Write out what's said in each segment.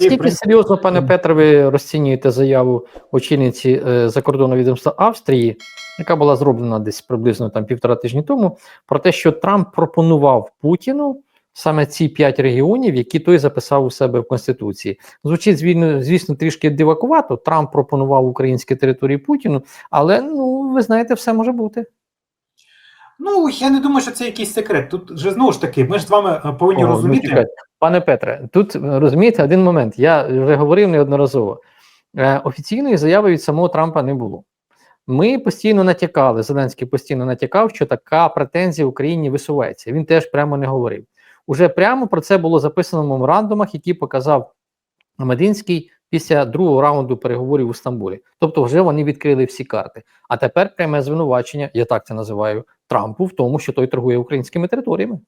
Скільки серйозно, пане Петре, ви розцінюєте заяву очільниці е, закордонного відомства Австрії, яка була зроблена десь приблизно там півтора тижні тому, про те, що Трамп пропонував Путіну саме ці п'ять регіонів, які той записав у себе в Конституції. Звучить, звісно, трішки дивакувато. Трамп пропонував українські території Путіну, але ну ви знаєте, все може бути. Ну, я не думаю, що це якийсь секрет. Тут же знову ж таки, ми ж з вами е, повинні О, ну, розуміти. Пане Петре, тут розумієте один момент. Я вже говорив неодноразово. Е, офіційної заяви від самого Трампа не було. Ми постійно натякали, Зеленський постійно натякав, що така претензія Україні висувається. Він теж прямо не говорив. Уже прямо про це було записано в меморандумах, які показав Мединський після другого раунду переговорів у Стамбулі. Тобто, вже вони відкрили всі карти. А тепер пряме звинувачення, я так це називаю, Трампу в тому, що той торгує українськими територіями.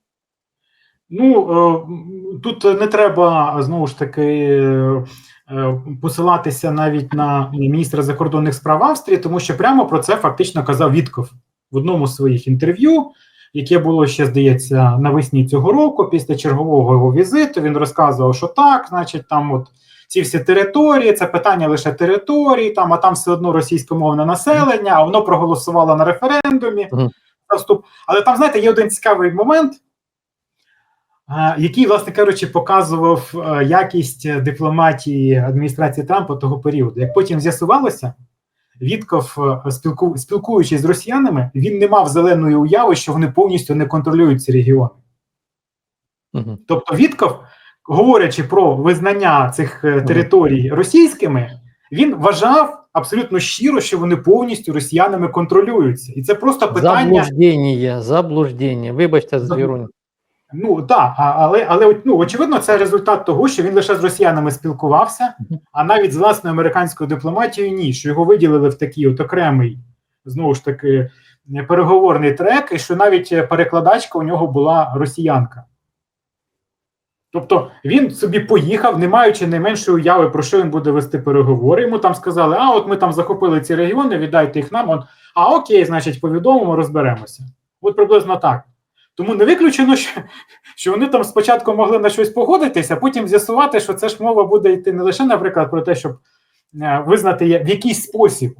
Ну е, тут не треба знову ж таки е, посилатися навіть на міністра закордонних справ Австрії, тому що прямо про це фактично казав Вітков в одному з своїх інтерв'ю, яке було ще, здається, навесні цього року. Після чергового його візиту він розказував, що так, значить, там от ці всі території, це питання лише території, там, а там все одно російськомовне населення, а воно проголосувало на референдумі. За вступ. Але там, знаєте, є один цікавий момент. Е, який, власне кажучи, показував е, якість дипломатії адміністрації Трампа того періоду. Як потім з'ясувалося, Вітков, е, спілку, спілкуючись з росіянами, він не мав зеленої уяви, що вони повністю не контролюють ці регіони. Угу. Тобто, Вітков, говорячи про визнання цих е, територій російськими, він вважав абсолютно щиро, що вони повністю росіянами контролюються, і це просто питання. Заблуждення, заблуждення. Вибачте за іронію. Ну так, але але ну, очевидно, це результат того, що він лише з росіянами спілкувався, а навіть з власною американською дипломатією ні, що його виділили в такий от окремий, знову ж таки, переговорний трек, і що навіть перекладачка у нього була росіянка. Тобто він собі поїхав, не маючи найменшої уяви, про що він буде вести переговори. Йому там сказали: а от ми там захопили ці регіони, віддайте їх нам. Он, а окей, значить, повідомимо, розберемося. От приблизно так. Тому не виключено, що, що вони там спочатку могли на щось погодитися, а потім з'ясувати, що це ж мова буде йти не лише, наприклад, про те, щоб е, визнати в якийсь спосіб,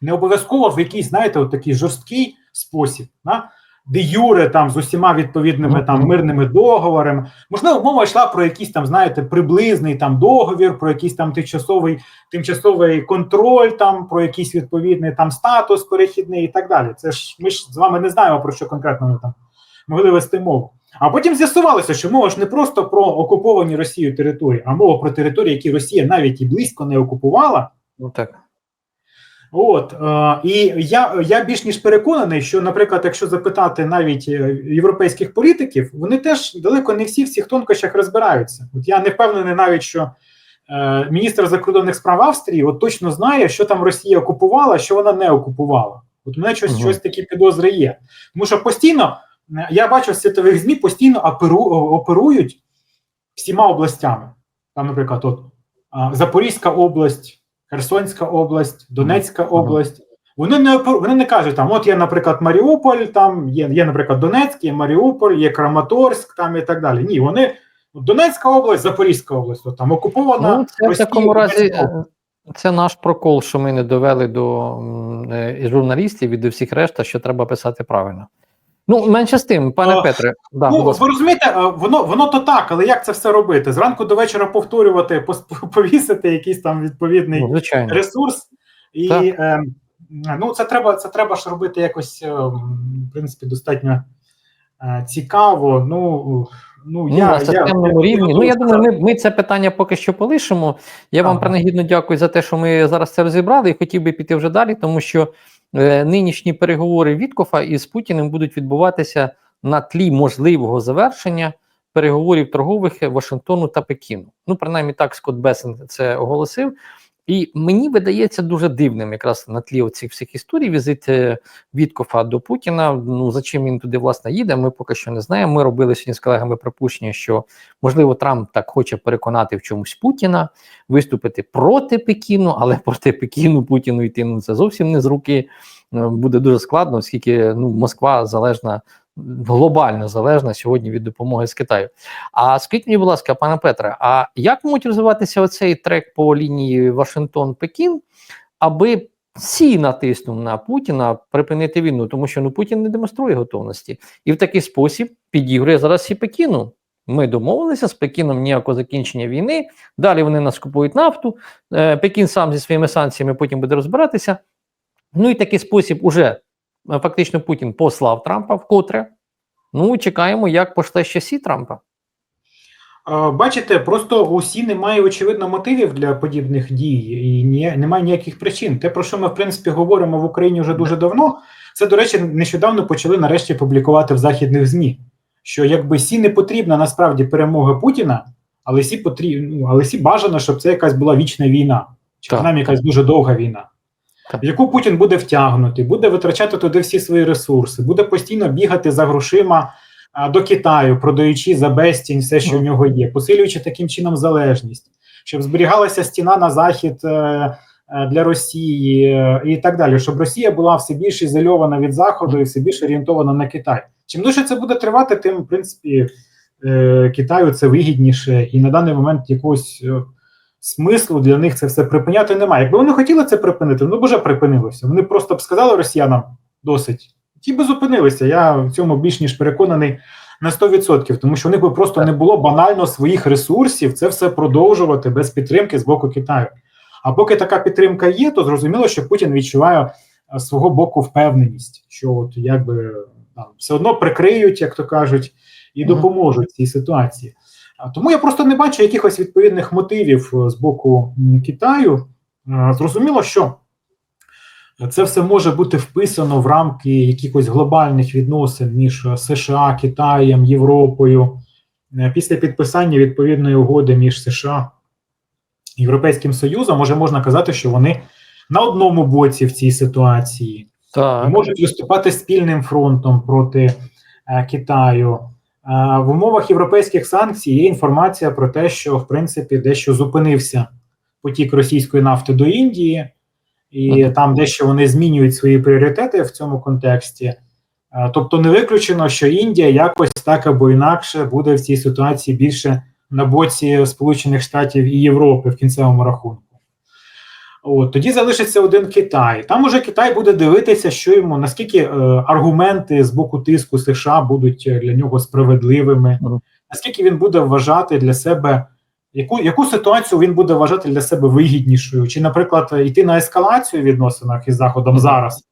не обов'язково в якийсь, знаєте, от такий жорсткий спосіб, да? де юре там з усіма відповідними там мирними договорами. Можливо, мова йшла про якийсь там, знаєте, приблизний там договір, про якийсь там тимчасовий, тимчасовий контроль, там про якийсь відповідний там статус перехідний і так далі. Це ж ми ж з вами не знаємо про що конкретно вони там могли вести мову. А потім з'ясувалося, що мова ж не просто про окуповані Росією території, а мова про території, які Росія навіть і близько не окупувала. Ну так. От е, і я, я більш ніж переконаний, що, наприклад, якщо запитати навіть е, європейських політиків, вони теж далеко не всі в цих тонкощах розбираються. От я не впевнений навіть, що е, міністр закордонних справ Австрії от точно знає, що там Росія окупувала, що вона не окупувала. От у мене щось, Мгм. щось такі підозри є. Тому що постійно я бачу світових ЗМІ постійно оперують всіма областями. Там, наприклад, от Запорізька область. Херсонська область, Донецька область. Вони не вони не кажуть там: от є, наприклад, Маріуполь, там є, є, наприклад, Донецьк, є Маріуполь, є Краматорськ, там і так далі. Ні, вони Донецька область, Запорізька область, от там окупована. Ну, це в такому разі це наш прокол, що ми не довели до е, журналістів і до всіх решта, що треба писати правильно. Ну, менше з тим, пане А, Петре, да, Ну, ви розумієте, е, воно воно то так, але як це все робити? Зранку до вечора повторювати, повісити якийсь там відповідний Ну, ресурс, і е, ну це треба це треба ж робити якось, е, в принципі, достатньо е, цікаво. Ну, ну Ну, я, на я, системному я- рівні. Ну, я думаю, ми, ми це питання поки що полишимо. Я вам Ага. принагідно дякую за те, що ми зараз це розібрали, і хотів би піти вже далі, тому що е, нинішні переговори Віткофа із Путіним будуть відбуватися на тлі можливого завершення переговорів торгових Вашингтону та Пекіну. Ну, принаймні так Скотт Бесен це оголосив. І мені видається дуже дивним якраз на тлі оцих всіх історій візит е, Віткофа до Путіна. Ну за чим він туди власне їде? Ми поки що не знаємо. Ми робили сьогодні з колегами припущення, що можливо Трамп так хоче переконати в чомусь Путіна, виступити проти Пекіну, але проти Пекіну Путіну йти ну це зовсім не з руки. Е, Буде дуже складно, оскільки ну Москва залежна глобально залежна сьогодні від допомоги з Китаю. А скажіть мені, будь ласка, пане Петре, а як можуть розвиватися оцей трек по лінії Вашингтон-Пекін, аби Сі натиснув на Путіна припинити війну, тому що ну Путін не демонструє готовності, і в такий спосіб підігрує зараз і Пекіну. Ми домовилися з Пекіном ніякого закінчення війни. Далі вони нас купують нафту. Е, Пекін сам зі своїми санкціями потім буде розбиратися. Ну і такий спосіб уже фактично Путін послав Трампа вкотре. Ну, чекаємо, як пошле ще сі Трампа. Бачите, просто усі немає очевидно мотивів для подібних дій, і ні, немає ніяких причин. Те, про що ми в принципі говоримо в Україні вже дуже давно, це, до речі, нещодавно почали нарешті публікувати в західних ЗМІ, що якби сі не потрібна насправді перемога Путіна, але сі потрібно, ну, але сі бажано, щоб це якась була вічна війна, чи Так. принаймні якась дуже довга війна. В яку Путін буде втягнутий, буде витрачати туди всі свої ресурси, буде постійно бігати за грошима до Китаю, продаючи за безцінь все, що в нього є, посилюючи таким чином залежність, щоб зберігалася стіна на захід е, е, для Росії е, і так далі, щоб Росія була все більш ізольована від Заходу і все більш орієнтована на Китай. Чим довше це буде тривати, тим в принципі Китаю це вигідніше, і на даний момент якогось смислу для них це все припиняти немає. Якби вони хотіли це припинити, ну б вже припинилося. Вони просто б сказали росіянам досить. Ті би зупинилися. Я в цьому більш ніж переконаний на 100%, тому що у них би просто не було банально своїх ресурсів це все продовжувати без підтримки з боку Китаю. А поки така підтримка є, то зрозуміло, що Путін відчуває е, свого боку впевненість, що от якби там все одно прикриють, як то кажуть, і допоможуть цій ситуації. А Тому я просто не бачу якихось відповідних мотивів е, з боку Китаю. Е, Зрозуміло, що це все може бути вписано в рамки якихось глобальних відносин між е, США, Китаєм, Європою. Після підписання відповідної угоди між США і Європейським Союзом, може можна казати, що вони на одному боці в цій ситуації Так. можуть виступати спільним фронтом проти Китаю. В умовах європейських санкцій є інформація про те, що в принципі дещо зупинився потік російської нафти до Індії, і там дещо вони змінюють свої пріоритети в цьому контексті. Тобто, не виключено, що Індія якось так або інакше буде в цій ситуації більше на боці Сполучених Штатів і Європи в кінцевому рахунку. От тоді залишиться один Китай. Там уже Китай буде дивитися, що йому наскільки е, аргументи з боку тиску США будуть е, для нього справедливими, наскільки він буде вважати для себе, яку, яку ситуацію він буде вважати для себе вигіднішою, чи, наприклад, йти на ескалацію в відносинах із Заходом зараз,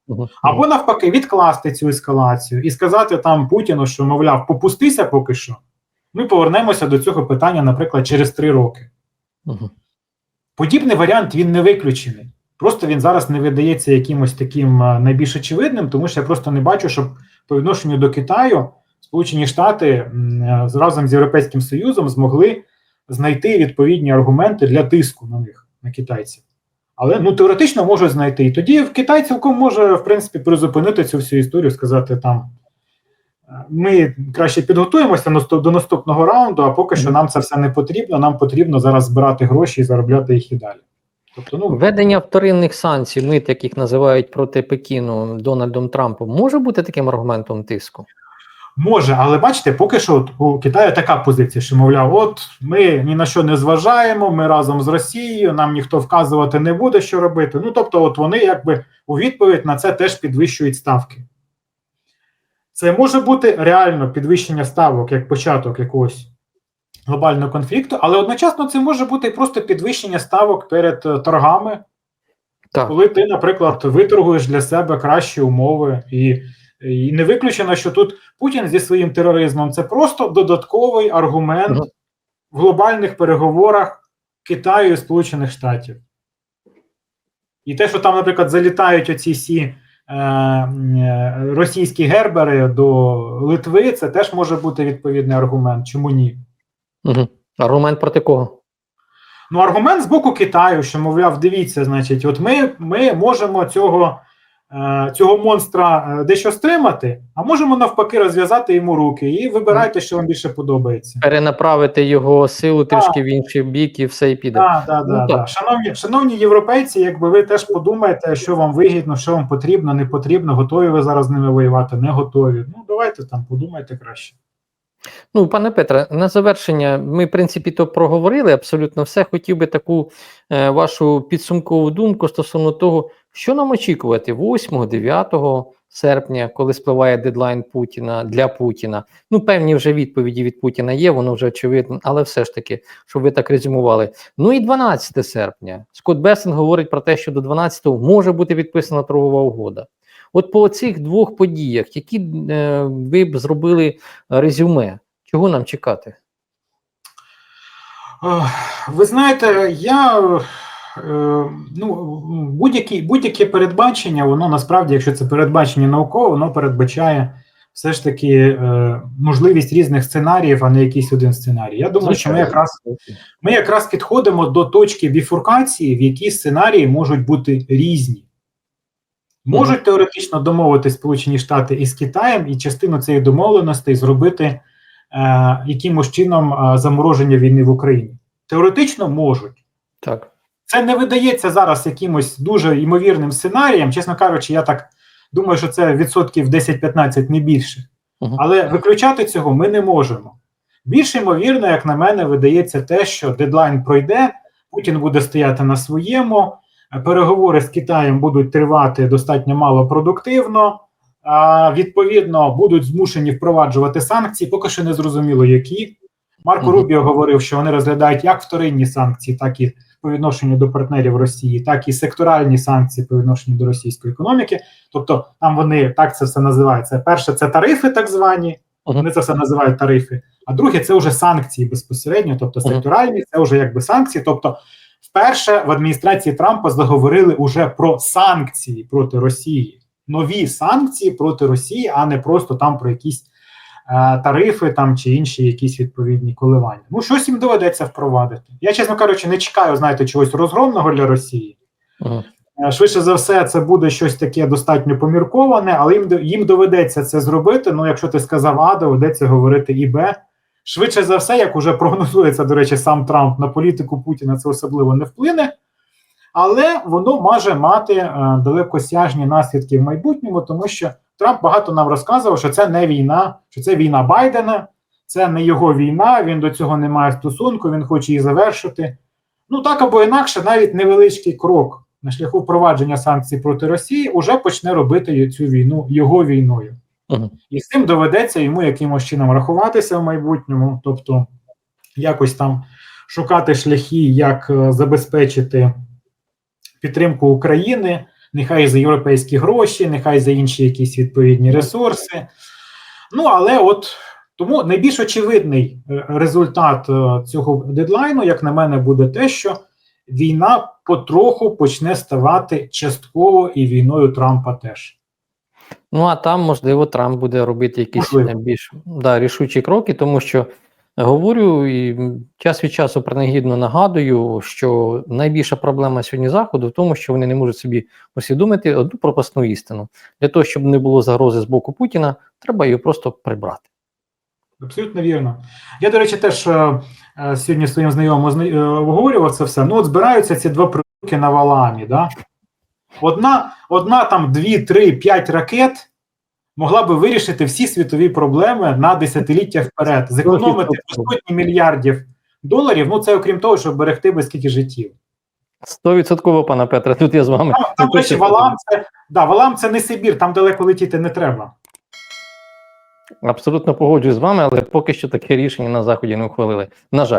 або навпаки відкласти цю ескалацію і сказати там Путіну, що мовляв, попустися поки що. Ми повернемося до цього питання, наприклад, через три роки. Подібний варіант він не виключений. Просто він зараз не видається якимось таким найбільш очевидним, тому що я просто не бачу, щоб по відношенню до Китаю Сполучені Штати е, разом з Європейським Союзом змогли знайти відповідні аргументи для тиску на них, на китайців. Але ну теоретично можуть знайти. І тоді Китай цілком може в принципі призупинити цю всю історію, сказати там. Ми краще підготуємося до наступного раунду, а поки що нам це все не потрібно. Нам потрібно зараз збирати гроші і заробляти їх і далі. Тобто, ну Введення вторинних санкцій, мит, яких називають проти Пекіну Дональдом Трампом, може бути таким аргументом тиску? може, але бачите, поки що от у Китаю така позиція, що мовляв, от ми ні на що не зважаємо, ми разом з Росією, нам ніхто вказувати не буде, що робити. Ну тобто, от вони якби у відповідь на це теж підвищують ставки. Це може бути реально підвищення ставок як початок якогось глобального конфлікту, але одночасно це може бути просто підвищення ставок перед е, торгами, Так. коли ти, наприклад, виторгуєш для себе кращі умови, і, і не виключено, що тут Путін зі своїм тероризмом це просто додатковий аргумент Мгм. в глобальних переговорах Китаю і Сполучених Штатів. І те, що там, наприклад, залітають оці всі російські гербери до Литви, це теж може бути відповідний аргумент. Чому ні? Угу. Аргумент проти кого? Ну, аргумент з боку Китаю, що мовляв, дивіться, значить, от ми, ми можемо цього е, цього монстра е, дещо стримати, а можемо навпаки розв'язати йому руки і вибирайте, що вам більше подобається. Перенаправити його силу трішки в інший бік і все і піде. Так, так, Ну, так. так. Да. Шановні, шановні європейці, якби ви теж подумаєте, що вам вигідно, що вам потрібно, не потрібно, готові ви зараз з ними воювати, не готові. Ну, давайте там подумайте краще. Ну, пане Петре, на завершення, ми, в принципі, то проговорили абсолютно все. Хотів би таку е, вашу підсумкову думку стосовно того, що нам очікувати 8-9 серпня, коли спливає дедлайн Путіна для Путіна. Ну, певні вже відповіді від Путіна є, воно вже очевидно, але все ж таки, щоб ви так резюмували. Ну і 12 серпня. Скотт Бесен говорить про те, що до 12-го може бути підписана торгова угода. От по цих двох подіях, які е, ви б зробили резюме, чого нам чекати? Ви знаєте, я е, ну, будь-які, будь-яке передбачення, воно насправді, якщо це передбачення наукове, воно передбачає все ж таки е, можливість різних сценаріїв, а не якийсь один сценарій. Я думаю, що ми якраз ми якраз підходимо до точки біфуркації, в якій сценарії можуть бути різні. Можуть теоретично домовити Сполучені Штати із Китаєм і частину цієї домовленостей зробити е, якимось чином е, замороження війни в Україні. Теоретично можуть. Так. Це не видається зараз якимось дуже ймовірним сценарієм. Чесно кажучи, я так думаю, що це відсотків 10-15, не більше. Але виключати цього ми не можемо. Більш ймовірно, як на мене, видається те, що дедлайн пройде, Путін буде стояти на своєму, переговори з Китаєм будуть тривати достатньо мало продуктивно. А, відповідно, будуть змушені впроваджувати санкції, поки що не зрозуміло, які. Марко Мгм. Рубіо говорив, що вони розглядають як вторинні санкції, так і по відношенню до партнерів Росії, так і секторальні санкції по відношенню до російської економіки. Тобто там вони так це все називається. Перше, це тарифи, так звані. Вони це все називають тарифи. А друге, це вже санкції безпосередньо, тобто секторальні, це вже якби санкції. Тобто, вперше в адміністрації Трампа заговорили уже про санкції проти Росії, нові санкції проти Росії, а не просто там про якісь тарифи там чи інші якісь відповідні коливання. Ну, щось їм доведеться впровадити. Я, чесно кажучи, не чекаю, знаєте, чогось розгромного для Росії. Мгм. Е, Швидше за все, це буде щось таке достатньо помірковане, але їм, їм доведеться це зробити. Ну, якщо ти сказав А, доведеться говорити і Б. Швидше за все, як уже прогнозується, до речі, сам Трамп на політику Путіна це особливо не вплине, але воно може мати е, далекосяжні наслідки в майбутньому, тому що Трамп багато нам розказував, що це не війна, що це війна Байдена, це не його війна, він до цього не має стосунку, він хоче її завершити. Ну так або інакше, навіть невеличкий крок на шляху впровадження санкцій проти Росії уже почне робити цю війну його війною. Мгм. І з цим доведеться йому якимось чином рахуватися в майбутньому, тобто якось там шукати шляхи, як е, забезпечити підтримку України, нехай за європейські гроші, нехай за інші якісь відповідні ресурси. Ну, але от тому найбільш очевидний е, результат е, цього дедлайну, як на мене, буде те, що війна потроху почне ставати частково і війною Трампа теж. Ну а там, можливо, Трамп буде робити якісь Можливо. е, більш да, рішучі кроки, тому що говорю і час від часу принагідно нагадую, що найбільша проблема сьогодні заходу в тому, що вони не можуть собі усвідомити одну пропасну істину. Для того, щоб не було загрози з боку Путіна, треба її просто прибрати. Абсолютно вірно. Я, до речі, теж е, е, сьогодні своїм знайомим зна- е, обговорював це все. Ну, от збираються ці два прилуки на валамі. Да? Одна, одна там, дві, три, п'ять ракет могла би вирішити всі світові проблеми на десятиліття вперед, зекономити сотні мільярдів доларів. Ну, це окрім того, щоб берегти би скільки життів. Стовідсотково, пане Петре, тут я з вами. Там, там речі, валам це, да, валам це не Сибір, там далеко летіти не треба. Абсолютно погоджуюсь з вами, але поки що таке рішення на заході не ухвалили. На жаль.